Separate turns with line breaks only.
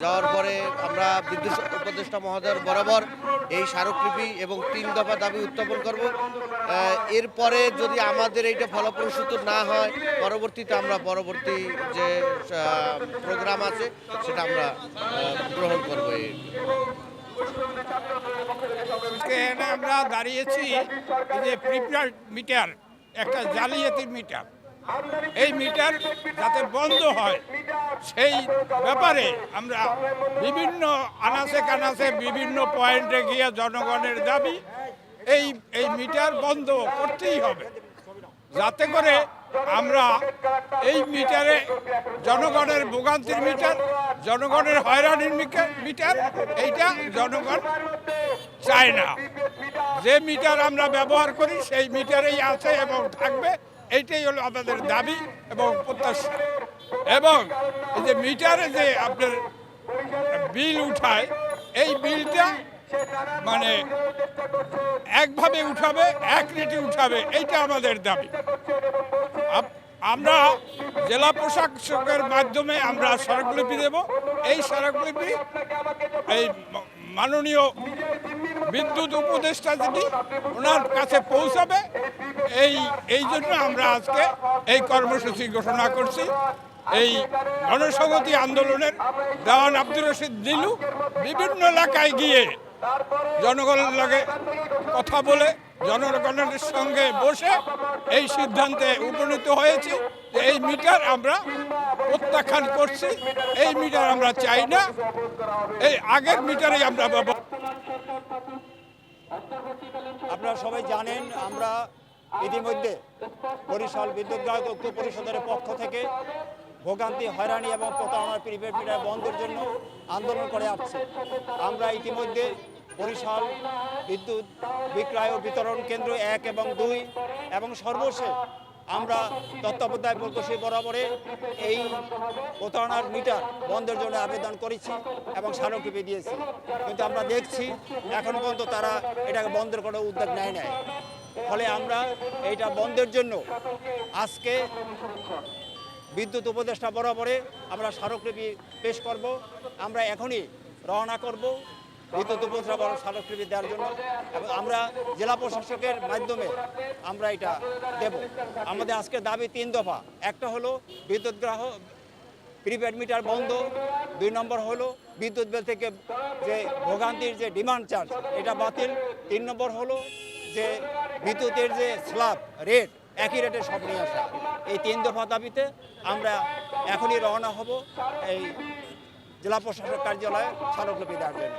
যাওয়ার পরে আমরা বিদ্যুৎ উপদেষ্টা মহোদয়ের বরাবর এই স্মারকলিপি এবং তিন দফা দাবি উত্থাপন করব। এরপরে যদি আমাদের এইটা ফলপ্রসূত না হয়, পরবর্তীতে আমরা পরবর্তী যে প্রোগ্রাম আছে, সেটা আমরা গ্রহণ করব
আমরা দাঁড়িয়েছি যে প্রিপেয়ার মিটার একটা জালিয়াতির মিটার এই মিটার যাতে বন্ধ হয়, সেই ব্যাপারে আমরা বিভিন্ন আনাচে কানাচে বিভিন্ন পয়েন্টে গিয়ে জনগণের দাবি, এই এই মিটার বন্ধ করতেই হবে। যাতে করে আমরা এই মিটারে জনগণের ভোগান্তির মিটার, জনগণের হয়রানির মিটার, এইটা জনগণ চায় না। যে মিটার আমরা ব্যবহার করি, সেই মিটারেই আছে এবং থাকবে। এইটাই হলো আমাদের দাবি এবং প্রত্যাশা। এবং এই যে মিটারে যে আপনার বিল উঠায়, এই বিলটা মানে একভাবে উঠাবে, এক রেটে উঠাবে, এইটা আমাদের দাবি। আমরা জেলা প্রশাসকের মাধ্যমে আমরা স্মারকলিপি দেব। এই স্মারকলিপি এই মাননীয় বিদ্যুৎ উপদেষ্টা যিনি ওনার কাছে পৌঁছাবে, এই এই জন্য আমরা আজকে এই কর্মসূচি ঘোষণা করছি। এই গণসংহতি আন্দোলনের দেওয়ান আব্দুর রশিদ দিলু বিভিন্ন এলাকায় গিয়ে জনগণের লাগে কথা বলে জনগণের সঙ্গে বসে এই সিদ্ধান্তে উপনীত হয়েছি যে এই মিটার আমরা প্রত্যাখ্যান করছি। এই মিটার আমরা চাই না। এই আগের মিটারেই আমরা
জানেন, আমরা ইতিমধ্যে বরিশাল বিদ্যুৎ গ্রাহক ঐক্য পরিষদের পক্ষ থেকে ভোগান্তি, হয়রানি এবং প্রতারণার প্রিপেড মিটার বন্ধের জন্য আন্দোলন করে আসছে। আমরা ইতিমধ্যে বরিশাল বিদ্যুৎ বিক্রয় ও বিতরণ কেন্দ্র এক এবং দুই এবং সর্বশেষ আমরা তত্ত্বাবধায়ক প্রকৌশী বরাবরে এই প্রতারণার মিটার বন্ধের জন্য আবেদন করেছি এবং স্মারকলিপি দিয়েছি। কিন্তু আমরা দেখছি এখনও পর্যন্ত তারা এটাকে বন্ধের কোনো উদ্যোগ নেয় নাই। ফলে আমরা এইটা বন্ধের জন্য আজকে বিদ্যুৎ উপদেষ্টা বরাবরে আমরা স্মারকলিপি পেশ করব। আমরা এখনই রওনা করব। বিদ্যুৎ বড় স্মারকলিপি দেওয়ার জন্য এবং আমরা জেলা প্রশাসকের মাধ্যমে আমরা এটা দেব। আমাদের আজকে দাবি তিন দফা। একটা হলো বিদ্যুৎ গ্রাহক প্রিপেড মিটার বন্ধ। দুই নম্বর হলো বিদ্যুৎ বিল থেকে যে ভোগান্তির যে ডিমান্ড চার্জ এটা বাতিল। তিন নম্বর হলো যে বিদ্যুতের যে স্ল্যাব রেট একই রেটে সব নিয়ে আসা। এই তিন দফা দাবিতে আমরা এখনই রওনা হব এই জেলা প্রশাসক কার্যালয়ে স্মারকলিপি দেওয়ার জন্য।